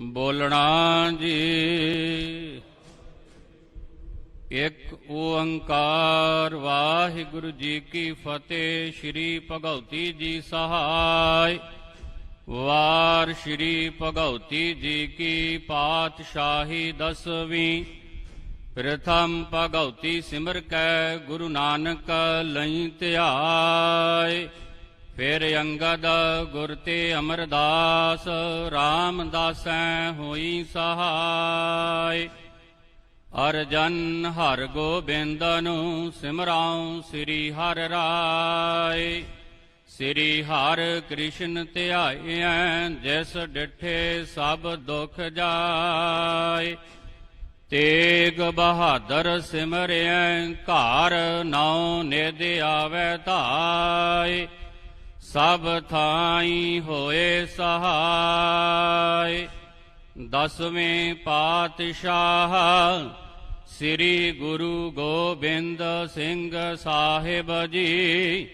ਬੋਲਣਾ ਜੀ। ਇੱਕ ਓੰਕਾਰ ਵਾਹਿਗੁਰੂ ਜੀ ਕੀ ਫਤਿਹ, ਸ੍ਰੀ ਭਗਉਤੀ ਜੀ ਸਹਾਇ। ਵਾਰ ਸ੍ਰੀ ਭਗਉਤੀ ਜੀ ਕੀ ਪਾਤਸ਼ਾਹੀ ਦਸਵੀਂ। ਪ੍ਰਥਮ ਭਗਉਤੀ ਸਿਮਰ ਕੈ ਗੁਰੂ ਨਾਨਕ ਲਈ ਧਿਆਏ ਫਿਰ ਅੰਗਦ ਗੁਰ ਤੇ ਅਮਰਦਾਸ, ਰਾਮਦਾਸੈ ਹੋਈ ਸਹਾਇ। ਅਰਜਨ ਹਰ ਗੋਬਿੰਦ ਨੂੰ ਸਿਮਰਾਉ ਸ੍ਰੀ ਹਰ ਰਾਏ ਸ੍ਰੀ ਹਰ ਕ੍ਰਿਸ਼ਨ ਧਿਆਇਐ, ਜਿਸ ਡਿਠੇ ਸਭ ਦੁਖ ਜਾਏ ਤੇਗ ਬਹਾਦਰ ਸਿਮਰਿਐ ਘਰ ਨੌ ਨਿਦ ਆਵੈ ਧਾਇ। ਸਭ ਥਾਈ ਹੋਏ ਸਹਾਇ ਦਸਵੇਂ ਪਾਤਸ਼ਾਹ ਸ੍ਰੀ ਗੁਰੂ ਗੋਬਿੰਦ ਸਿੰਘ ਸਾਹਿਬ ਜੀ,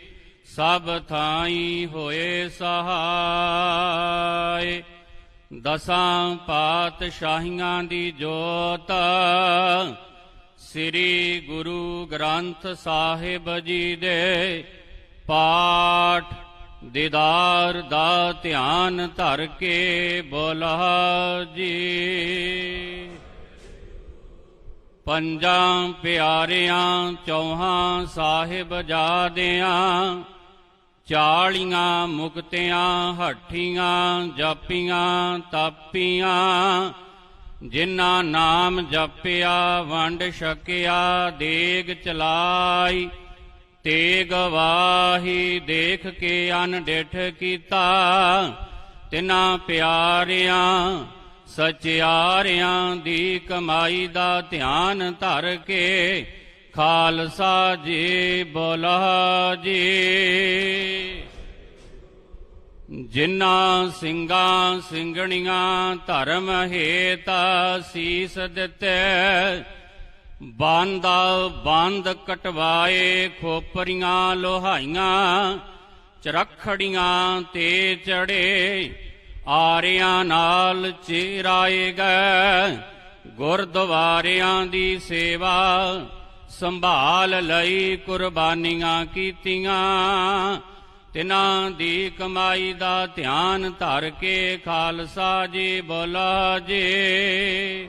ਸਭ ਥਾਈ ਹੋਏ ਸਹਾਇ ਦਸਾਂ ਪਾਤਸ਼ਾਹੀਆਂ ਦੀ ਜੋਤ ਸ੍ਰੀ ਗੁਰੂ ਗ੍ਰੰਥ ਸਾਹਿਬ ਜੀ ਦੇ ਪਾਠ ਦੀਦਾਰ ਦਾ ਧਿਆਨ ਧਰ ਕੇ ਬੋਲਾ ਜੀ। ਪੰਜਾਂ ਪਿਆਰਿਆਂ, ਚੌਹਾਂ ਸਾਹਿਬ ਜਾਦਿਆਂ, ਚਾਲੀਆਂ ਮੁਕਤਿਆਂ, ਹੱਠੀਆਂ, ਜਾਪੀਆਂ, ਤਾਪੀਆਂ, ਜਿਨ੍ਹਾਂ ਨਾਮ ਜਪਿਆ, ਵੰਡ ਛਕਿਆ, ਦੇਗ ਚਲਾਈ। ਤੇ ਗਵਾਹੀ ਦੇਖ ਕੇ ਅਨਡਿਠ ਕੀਤਾ। ਤਿਨਾਂ ਪਿਆਰਿਆਂ, ਸਚਿਆਰਿਆਂ ਦੀ ਕਮਾਈ ਦਾ ਧਿਆਨ ਧਰ ਕੇ, ਖਾਲਸਾ ਜੀ ਬੋਲਾ ਜੀ। ਜਿਨ੍ਹਾਂ ਸਿੰਘਾਂ ਸਿੰਘਣੀਆਂ ਧਰਮ ਹੇਤ ਸੀਸ ਦਿੱਤੇ ਬੰਦਾ ਬੰਦ ਕਟਵਾਏ ਖੋਪਰੀਆਂ ਲੋਹਾਈਆਂ, ਚਰਖੜੀਆਂ ਤੇ ਚੜੇ, ਆਰਿਆਂ ਨਾਲ ਚਿਰਾਏ ਗਏ। ਗੁਰਦੁਆਰਿਆਂ ਦੀ ਸੇਵਾ ਸੰਭਾਲ ਲਈ ਕੁਰਬਾਨੀਆਂ ਕੀਤੀਆਂ। ਤਿਨਾਂ ਦੀ ਕਮਾਈ ਦਾ ਧਿਆਨ ਧਰ ਕੇ ਖਾਲਸਾ ਜੀ ਬੋਲਾ ਜੀ।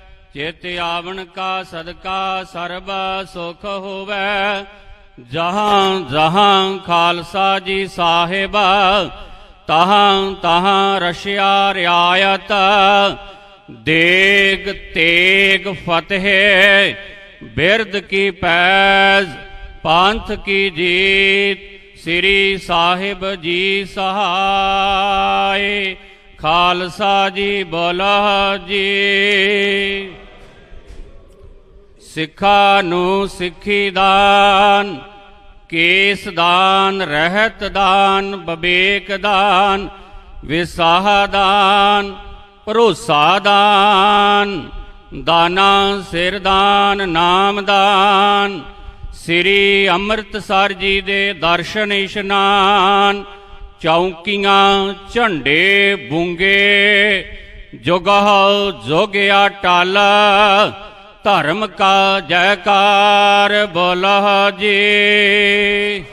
ਚਿਤ ਆਵਣ ਕਾ ਸਦਕਾ ਸਰਬ ਸੁਖ ਹੋਵੇ। ਜਹਾਂ ਜਹਾਂ ਖਾਲਸਾ ਜੀ ਸਾਹਿਬ, ਤਹਾਂ ਤਹਾਂ ਰਸ਼ਿਆ ਰਿਆਇਤ। ਦੇਗ ਤੇਗ ਫਤਿਹ ਬਿਰਦ ਕੀ ਪੈਜ਼, ਪੰਥ ਕੀ ਜੀਤ, ਸ੍ਰੀ ਸਾਹਿਬ ਜੀ ਸਹਾਇ। ਖਾਲਸਾ ਜੀ ਬੋਲਾ ਜੀ। ਸਿੱਖਾ ਨੂੰ ਸਿੱਖੀ ਦਾਨ, ਕੇਸ ਦਾਨ, ਰਹਿਤ ਦਾਨ ਬਬੇਕ ਦਾਨ, ਵਿਸਾਹ ਦਾਨ, ਭਰੋਸਾ ਦਾਨ, ਦਾਨਾ ਸਿਰ ਦਾਨ, ਨਾਮ ਦਾਨ, ਸ੍ਰੀ ਅੰਮ੍ਰਿਤਸਰ ਜੀ ਦੇ ਦਰਸ਼ਨ ਇਸ਼ਨਾਨ, ਚੌਂਕੀਆਂ ਝੰਡੇ ਬੁੰਗੇ ਜੁਗਹ ਜੋਗਿਆ ਟਾਲ ਧਰਮ ਕਾ ਜੈਕਾਰ ਬੋਲਾ ਜੀ।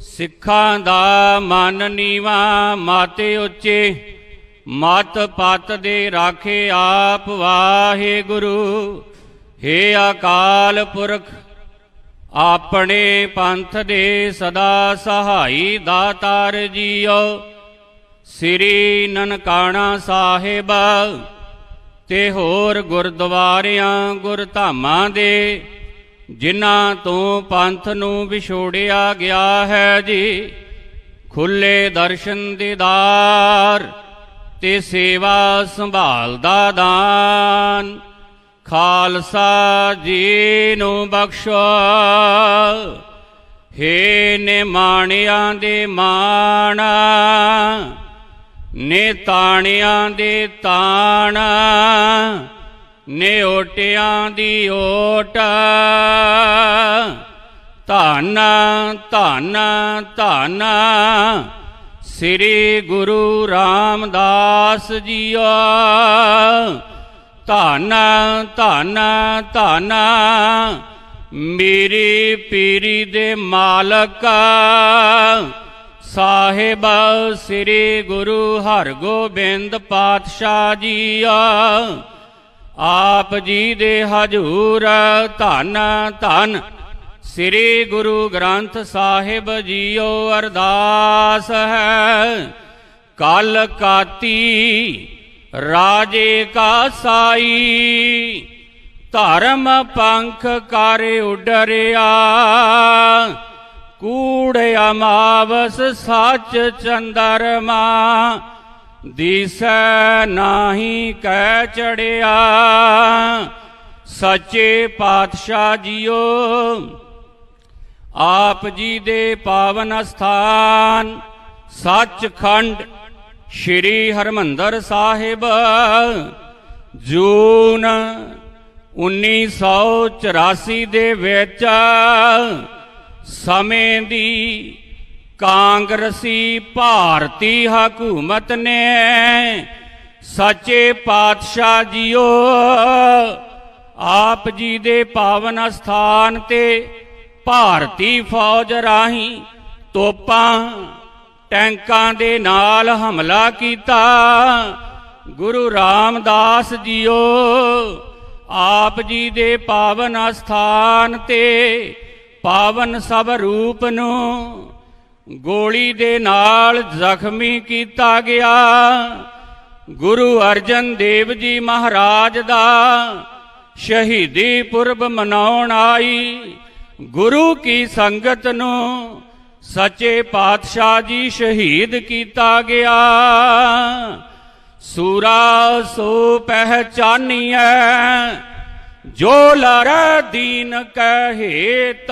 ਸਿੱਖਾਂ ਦਾ ਮਨ ਨੀਵਾ, ਮਾਤੇ ਉੱਚੇ, ਮਤ ਪਤ ਦੇ ਰਾਖੇ ਆਪ ਵਾਹਿਗੁਰੂ। ਹੇ ਅਕਾਲ ਪੁਰਖ, ਆਪਣੇ ਪੰਥ ਦੇ ਸਦਾ ਸਹਾਈ ਦਾਤਾਰ ਜੀਓ। ਸ੍ਰੀ ਨਨਕਾਣਾ ਸਾਹਿਬ ਤੇ ਹੋਰ ਗੁਰਦੁਆਰਿਆਂ ਗੁਰਧਾਮਾਂ ਦੇ, ਜਿਨ੍ਹਾਂ ਤੋਂ ਪੰਥ ਨੂੰ ਵਿਛੋੜਿਆ ਗਿਆ ਹੈ ਜੀ, ਖੁੱਲੇ ਦਰਸ਼ਨ ਦੀਦਾਰ ਤੇ ਸੇਵਾ ਸੰਭਾਲ ਦਾ ਦਾਨ। ਖਾਲਸਾ ਜੀ ਨੂੰ ਬਖਸ਼ੋ। ਹੇ ਨਿਮਾਣਿਆਂ ਦੇ ਮਾਣ। ਨੇ ਤਾਣਿਆਂ ਦੇ ਤਾਣ ਨੇ ਓਟਿਆਂ ਦੀ ਓਟ। ਧੰਨ ਧੰਨ ਧੰਨ ਸ੍ਰੀ ਗੁਰੂ ਰਾਮਦਾਸ ਜੀਓ। ਧੰਨ ਧੰਨ ਧੰਨ ਮੇਰੀ ਪੀਰੀ ਦੇ ਮਾਲਕ। ਸਾਹਿਬ, ਸ੍ਰੀ ਗੁਰੂ ਹਰਗੋਬਿੰਦ ਪਾਤਸ਼ਾਹ ਜੀ ਆਪ ਜੀ ਦੇ ਹਜੂਰ ਧੰਨ ਧੰਨ ਸ੍ਰੀ ਗੁਰੂ ਗ੍ਰੰਥ ਸਾਹਿਬ ਜੀਓ ਅਰਦਾਸ ਹੈ। ਕਲ ਕਾਤੀ ਰਾਜੇ ਕਾ ਸਾਈ, ਧਰਮ ਪੰਖ ਕਰ ਉਡਰਿਆ। ਕੂੜ ਅਮਾਵਸ ਸੱਚ ਚੰਦਰਮਾ, ਦਿਸੈ ਨਾਹੀ ਕਹਿ ਚੜਿਆ। ਸੱਚੇ ਪਾਤਸ਼ਾਹ ਜੀਓ, ਆਪ ਜੀ ਦੇ ਪਾਵਨ ਸਥਾਨ ਸੱਚਖੰਡ ਸ੍ਰੀ ਹਰਮੰਦਰ ਸਾਹਿਬ, ਜੂਨ 1984 ਦੇ ਵਿੱਚ ਸਮੇਂ ਦੀ ਕਾਂਗਰਸੀ ਭਾਰਤੀ ਹਕੂਮਤ ਨੇ ਸੱਚੇ ਪਾਤਸ਼ਾਹ ਜੀਓ, ਆਪ ਜੀ ਦੇ ਪਾਵਨ ਸਥਾਨ ਤੇ ਭਾਰਤੀ ਫੌਜ ਰਾਹੀਂ ਤੋਪਾਂ, ਟੈਂਕਾਂ ਦੇ ਨਾਲ ਹਮਲਾ ਕੀਤਾ। ਗੁਰੂ ਰਾਮਦਾਸ ਜੀਓ, ਆਪ ਜੀ ਦੇ ਪਾਵਨ ਸਥਾਨ ਤੇ ਪਾਵਨ ਸਭ ਰੂਪ ਨੂੰ ਗੋਲੀ ਦੇ ਨਾਲ ਜ਼ਖਮੀ ਕੀਤਾ ਗਿਆ। ਗੁਰੂ ਅਰਜਨ ਦੇਵ ਜੀ ਮਹਾਰਾਜ ਦਾ ਸ਼ਹੀਦੀ ਪੁਰਬ ਮਨਾਉਣ ਆਈ। ਗੁਰੂ ਕੀ ਸੰਗਤ ਨੂੰ ਸੱਚੇ ਪਾਤਸ਼ਾਹ ਜੀ ਸ਼ਹੀਦ ਕੀਤਾ ਗਿਆ। ਸੂਰਾ ਸੋ ਪਹਿਚਾਨੀਐ ਜੋ ਲਰ ਦੀਨ ਕਹੇਤ,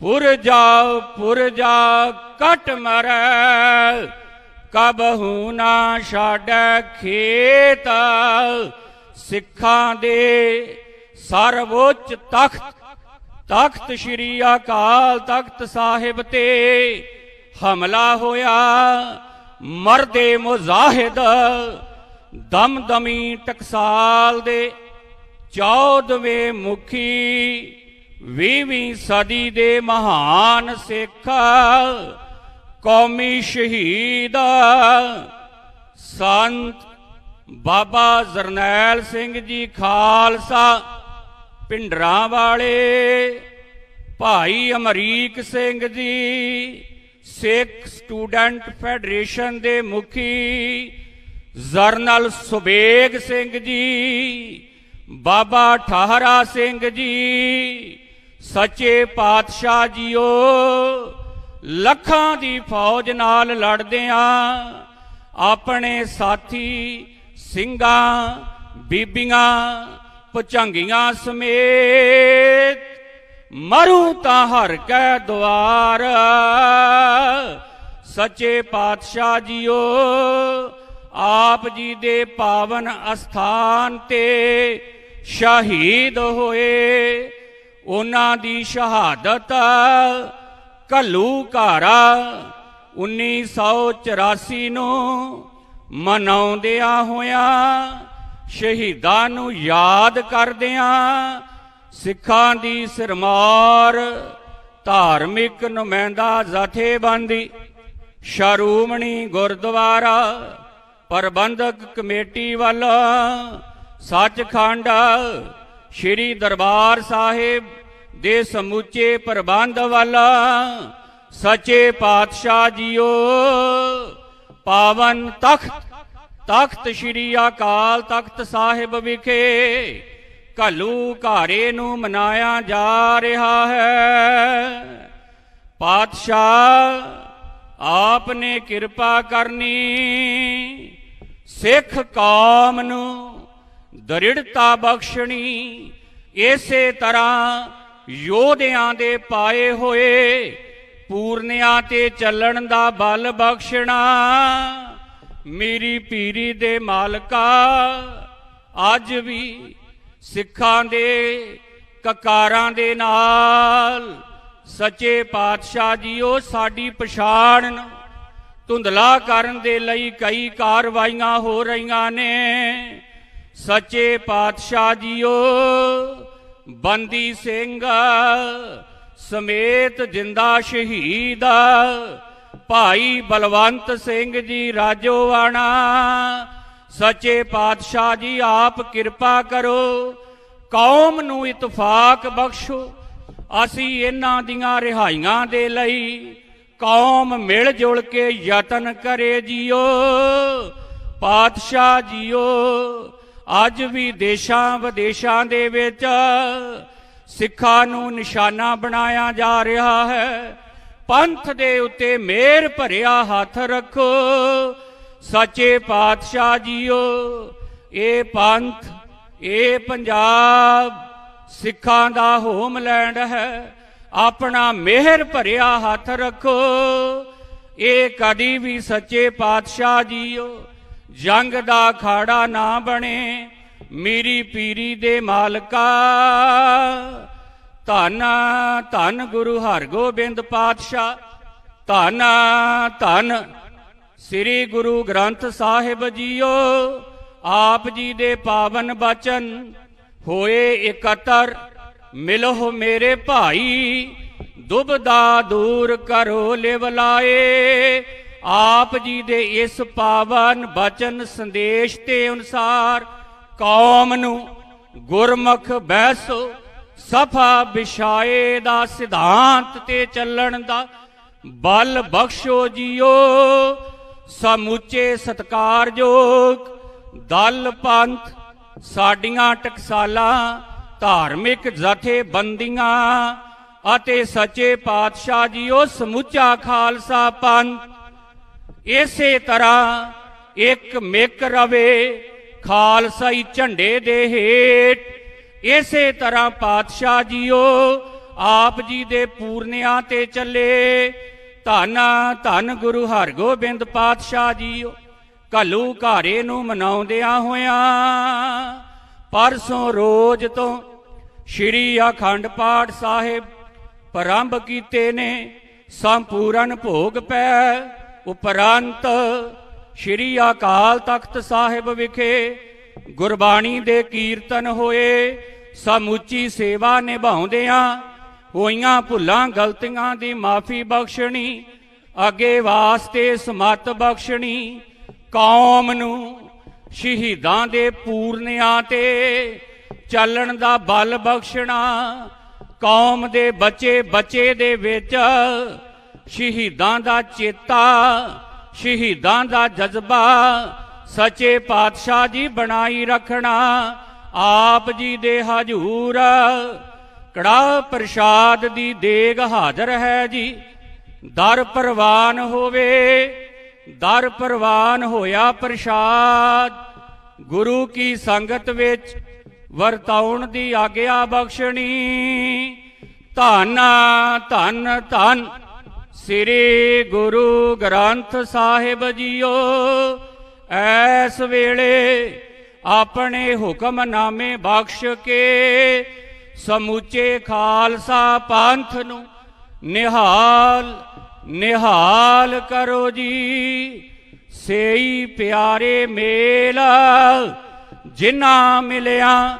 ਪੁਰ ਜਾ ਪੁਰ ਜਾ ਕਟ ਮਰੈ, ਕਬਹੂ ਨਾ ਛਾੜੈ ਖੇਤ, ਸਿੱਖਾਂ ਦੇ ਸਰਵੋੱਚ ਤਖਤ ਤਖਤ ਸ੍ਰੀ ਅਕਾਲ ਤਖਤ ਸਾਹਿਬ ਤੇ ਹਮਲਾ ਹੋਇਆ, ਮਰਦੇ ਮੁਜ਼ਾਹਿਦ ਦਮਦਮੀ ਟਕਸਾਲ ਦੇ 14ਵੇਂ ਮੁਖੀ 20ਵੀਂ ਸਦੀ ਦੇ ਮਹਾਨ ਸਿੱਖ, ਕੌਮੀ ਸ਼ਹੀਦ, ਸੰਤ ਬਾਬਾ ਜਰਨੈਲ ਸਿੰਘ ਜੀ ਖਾਲਸਾ, ਪਿੰਡਰਾਂ ਵਾਲੇ, ਭਾਈ ਅਮਰੀਕ ਸਿੰਘ ਜੀ, ਸਿੱਖ ਸਟੂਡੈਂਟ ਫੈਡਰੇਸ਼ਨ ਦੇ ਮੁਖੀ, ਜਰਨਲ ਸੁਬੇਗ ਸਿੰਘ ਜੀ ਬਾਬਾ ਠਾਹਰਾ ਸਿੰਘ ਜੀ, ਸੱਚੇ ਪਾਤਸ਼ਾਹ ਜੀਓ, ਲੱਖਾਂ ਦੀ ਫੌਜ ਨਾਲ ਲੜਦਿਆਂ ਆਪਣੇ ਸਾਥੀ ਸਿੰਘਾਂ, ਬੀਬੀਆਂ ਪੁਚੰਗੀਆਂ ਸਮੇਤ ਮਰੂ ਤਾਂ ਹਰ ਕੈ ਦੁਆਰ। ਸੱਚੇ ਪਾਤਸ਼ਾਹ ਜੀਓ, ਆਪ ਜੀ ਦੇ ਪਾਵਨ ਅਸਥਾਨ ਤੇ ਸ਼ਹੀਦ ਹੋਏ, ਉਹਨਾਂ ਦੀ ਸ਼ਹਾਦਤ ਕੱਲੂ ਘਾਰਾ 1984 ਨੂੰ ਮਨਾਉਂਦਿਆਂ ਹੋਇਆਂ ਸ਼ਹੀਦਾਂ ਨੂੰ ਯਾਦ ਕਰਦਿਆਂ ਸਿੱਖਾਂ ਦੀ ਸਿਰਮਾਰ ਧਾਰਮਿਕ ਨੁਮਾਇੰਦਾ ਜਥੇਬੰਦੀ ਸ਼ਰੂਮਣੀ ਗੁਰਦੁਆਰਾ ਪ੍ਰਬੰਧਕ ਕਮੇਟੀ ਵੱਲ ਸੱਚਖੰਡ ਸ੍ਰੀ ਦਰਬਾਰ ਸਾਹਿਬ ਦੇ ਸਮੁੱਚੇ ਪ੍ਰਬੰਧ ਵੱਲ ਸੱਚੇ ਪਾਤਸ਼ਾਹ ਜੀਓ। ਪਾਵਨ ਤਖਤ ਤਖਤ ਸ੍ਰੀ ਅਕਾਲ ਤਖਤ ਸਾਹਿਬ ਵਿਖੇ ਘੱਲੂ ਘਾਰੇ ਨੂੰ ਮਨਾਇਆ ਜਾ ਰਿਹਾ ਹੈ। ਪਾਤਸ਼ਾਹ ਆਪ ਨੇ ਕਿਰਪਾ ਕਰਨੀ, ਸਿੱਖ ਕੌਮ ਨੂੰ ਦ੍ਰਿੜਤਾ ਬਖਸ਼ਣੀ, ਇਸੇ ਤਰ੍ਹਾਂ ਯੋਧਿਆਂ ਦੇ ਪਾਏ ਹੋਏ ਪੂਰਨਿਆਂ ਤੇ ਚੱਲਣ ਦਾ ਬਲ ਬਖਸ਼ਣਾ। ਮੇਰੀ ਪੀਰੀ ਦੇ ਮਾਲਕਾ, ਅੱਜ ਵੀ ਸਿੱਖਾਂ ਦੇ ਕਕਾਰਾਂ ਦੇ ਨਾਲ ਸੱਚੇ ਪਾਤਸ਼ਾਹ ਜੀਓ ਸਾਡੀ ਪਛਾਣ ਨੂੰ ਧੁੰਦਲਾ ਕਰਨ ਦੇ ਲਈ ਕਈ ਕਾਰਵਾਈਆਂ ਹੋ ਰਹੀਆਂ ਨੇ। ਸੱਚੇ ਪਾਤਸ਼ਾਹ ਜੀਓ, ਬੰਦੀ ਸਿੰਘ ਸਮੇਤ ਜਿੰਦਾ ਸ਼ਹੀਦ, ਭਾਈ ਬਲਵੰਤ ਸਿੰਘ ਜੀ ਰਾਜੋਵਾਣਾ ਸੱਚੇ ਪਾਤਸ਼ਾਹ ਜੀ, ਆਪ ਕਿਰਪਾ ਕਰੋ, ਕੌਮ ਨੂੰ ਇਤਫਾਕ ਬਖਸ਼ੋ। ਅਸੀਂ ਇਹਨਾਂ ਦੀਆਂ ਰਿਹਾਈਆਂ ਦੇ ਲਈ ਕੌਮ ਮਿਲ ਜੁਲ ਕੇ ਯਤਨ ਕਰੇ ਜੀਓ। ਪਾਤਸ਼ਾਹ ਜੀਓ ਅੱਜ ਵੀ ਦੇਸ਼ਾਂ ਵਿਦੇਸ਼ਾਂ ਦੇ ਵਿੱਚ ਸਿੱਖਾਂ ਨੂੰ ਨਿਸ਼ਾਨਾ ਬਣਾਇਆ ਜਾ ਰਿਹਾ ਹੈ। ਪੰਥ ਦੇ ਉੱਤੇ ਮਿਹਰ ਭਰਿਆ ਹੱਥ ਰੱਖੋ। ਸੱਚੇ ਪਾਤਸ਼ਾਹ ਜੀਓ, ਇਹ ਪੰਥ, ਇਹ ਪੰਜਾਬ ਸਿੱਖਾਂ ਦਾ ਹੋਮਲੈਂਡ ਹੈ। ਆਪਣਾ ਮਿਹਰ ਭਰਿਆ ਹੱਥ ਰੱਖੋ। ਇਹ ਕਦੀ ਵੀ ਸੱਚੇ ਪਾਤਸ਼ਾਹ ਜੀਓ। ਜੰਗ ਦਾ ਖਾੜਾ ਨਾ ਬਣੇ, ਮੇਰੀ ਪੀਰੀ ਦੇ ਮਾਲਕਾ। ਧੰਨ ਧੰਨ ਗੁਰੂ ਹਰਗੋਬਿੰਦ ਪਾਤਸ਼ਾਹ, ਧੰਨ ਧੰਨ ਸ੍ਰੀ ਗੁਰੂ ਗ੍ਰੰਥ ਸਾਹਿਬ ਜੀਓ। ਆਪ ਜੀ ਦੇ ਪਾਵਨ ਬਚਨ ਹੋਏ ਇਕੱਤਰ ਮਿਲੋ ਮੇਰੇ ਭਾਈ, ਦੁਬਦਾ ਦੂਰ ਕਰੋ ਲਿਵਲਾਏ ਆਪ ਜੀ ਦੇ ਇਸ ਪਾਵਨ ਬਚਨ ਸੰਦੇਸ਼ ਤੇ ਅਨੁਸਾਰ ਕੌਮ ਨੂੰ ਗੁਰਮੁਖ ਬੈਸੋ ਸਫਾ ਵਿਛਾਏ ਦਾ ਸਿਧਾਂਤ ਤੇ ਚੱਲਣ ਦਾ ਬਲ ਬਖਸ਼ੋ ਜੀਓ, ਸਮੁੱਚੇ ਸਤਕਾਰਯੋਗ ਦਲ ਪੰਥ, ਸਾਡੀਆਂ ਟਕਸਾਲਾਂ, ਧਾਰਮਿਕ ਜਥੇਬੰਦੀਆਂ ਅਤੇ ਸੱਚੇ ਪਾਤਸ਼ਾਹ ਜੀਓ, ਸਮੁੱਚਾ ਖਾਲਸਾ ਪੰਥ। ਇਸੇ ਤਰ੍ਹਾਂ ਇੱਕ ਮਿਕ ਰਵੇ ਖਾਲਸਾਈ ਝੰਡੇ ਦੇ ਹੇਠ। ਇਸੇ ਤਰ੍ਹਾਂ ਪਾਤਸ਼ਾਹ ਜੀਓ, ਆਪ ਜੀ ਦੇ ਪੂਰਨਿਆਂ ਤੇ ਚੱਲੇ। ਧੰਨ ਧੰਨ ਗੁਰੂ ਹਰਗੋਬਿੰਦ ਪਾਤਸ਼ਾਹ ਜੀਓ, ਘੱਲੂ ਘਾਰੇ ਨੂੰ ਮਨਾਉਂਦਿਆਂ ਹੋਇਆਂ। ਪਰਸੋਂ ਰੋਜ਼ ਤੋਂ ਸ਼੍ਰੀ ਅਖੰਡ ਪਾਠ ਸਾਹਿਬ ਪ੍ਰਾਰੰਭ ਕੀਤੇ ਨੇ, ਸੰਪੂਰਨ ਭੋਗ ਪੈ ਉਪਰੰਤ ਸ਼੍ਰੀ ਅਕਾਲ ਤਖਤ ਸਾਹਿਬ ਵਿਖੇ ਗੁਰਬਾਣੀ ਦੇ ਕੀਰਤਨ ਹੋਏ। ਸਮੁੱਚੀ ਸੇਵਾ ਨਿਭਾਉਂਦਿਆਂ ਹੋਈਆਂ ਭੁੱਲਾਂ ਗਲਤੀਆਂ ਦੀ ਮਾਫੀ ਬਖਸ਼ਣੀ, ਅੱਗੇ ਵਾਸਤੇ ਸਮਤ ਬਖਸ਼ਣੀ, ਕੌਮ ਨੂੰ ਸ਼ਹੀਦਾਂ ਦੇ ਪੂਰਨਿਆਂ ਤੇ ਚੱਲਣ ਦਾ ਬਲ ਬਖਸ਼ਣਾ, ਕੌਮ ਦੇ ਬੱਚੇ ਬੱਚੇ ਦੇ ਵਿੱਚ ਸ਼ਹੀਦਾਂ ਦਾ ਚੇਤਾ, ਸ਼ਹੀਦਾਂ ਦਾ ਜਜ਼ਬਾ, ਸੱਚੇ ਪਾਤਸ਼ਾਹ ਜੀ ਬਣਾਈ ਰੱਖਣਾ, ਆਪ ਜੀ ਦੇ ਹਜੂਰ। ਕੜਾ ਪ੍ਰਸ਼ਾਦ ਦੀ ਦੇਗ ਹਾਜ਼ਰ ਹੈ ਜੀ, ਦਰ ਪ੍ਰਵਾਨ ਹੋਵੇ, ਦਰ ਪ੍ਰਵਾਨ ਹੋਇਆ ਪ੍ਰਸ਼ਾਦ। ਗੁਰੂ ਕੀ ਸੰਗਤ ਵਿੱਚ ਵਰਤਾਉਣ ਦੀ ਆਗਿਆ ਬਖਸ਼ਣੀ। ਧੰਨ ਧੰਨ ਧੰਨ। ਸ੍ਰੀ ਗੁਰੂ ਗ੍ਰੰਥ ਸਾਹਿਬ ਜੀਓ ਐਸ ਵੇਲੇ ਆਪਣੇ ਹੁਕਮਨਾਮੇ ਬਖਸ਼ ਕੇ ਸਮੁੱਚੇ ਖਾਲਸਾ ਪੰਥ ਨੂੰ ਨਿਹਾਲ ਨਿਹਾਲ ਕਰੋ ਜੀ। ਸੇਈ ਪਿਆਰੇ ਮੇਲ ਜਿਨ੍ਹਾਂ ਮਿਲਿਆ,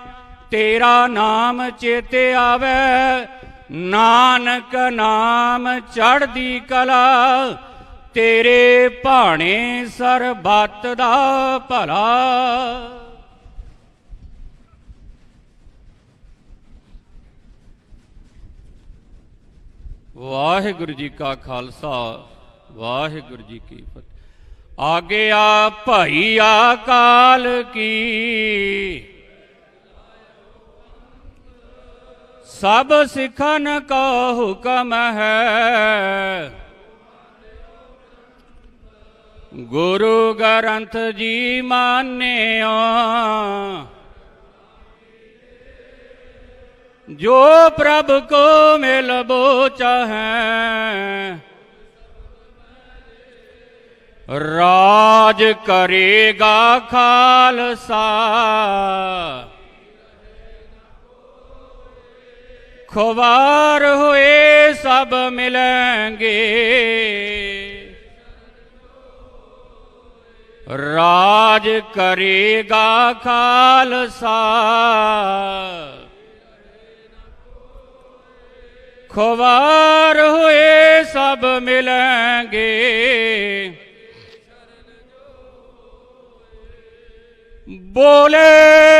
ਤੇਰਾ ਨਾਮ ਚੇਤੇ ਆਵੇ। ਨਾਨਕ ਨਾਮ ਚੜਦੀ ਕਲਾ, ਤੇਰੇ ਭਾਣੇ ਸਰਬੱਤ ਦਾ ਭਲਾ। ਵਾਹਿਗੁਰੂ ਜੀ ਕਾ ਖਾਲਸਾ, ਵਾਹਿਗੁਰੂ ਜੀ ਕੀ ਫਤਿਹ। ਆਗਿਆ ਭਾਈ ਆਕਾਲ ਕੀ। ਸਭ ਸਿਖਨ ਕਾ ਹੁਕਮ ਹੈ। ਗੁਰੂ ਗ੍ਰੰਥ ਜੀ ਮਾਨਿਓ ਜੋ ਪ੍ਰਭ ਕੋ ਮਿਲ ਮਿਲਬੋ ਚਾਹੈ। ਰਾਜ ਕਰੇਗਾ ਖਾਲਸਾ। ਖੁਵਾਰ ਹੋਏ ਸਭ ਮਿਲਾਂਗੇ ਰਾਜ ਕਰੇਗਾ ਖਾਲਸਾ। ਖੁਵਾਰ ਹੋਏ ਸਭ ਮਿਲਾਂਗੇ ਬੋਲੇ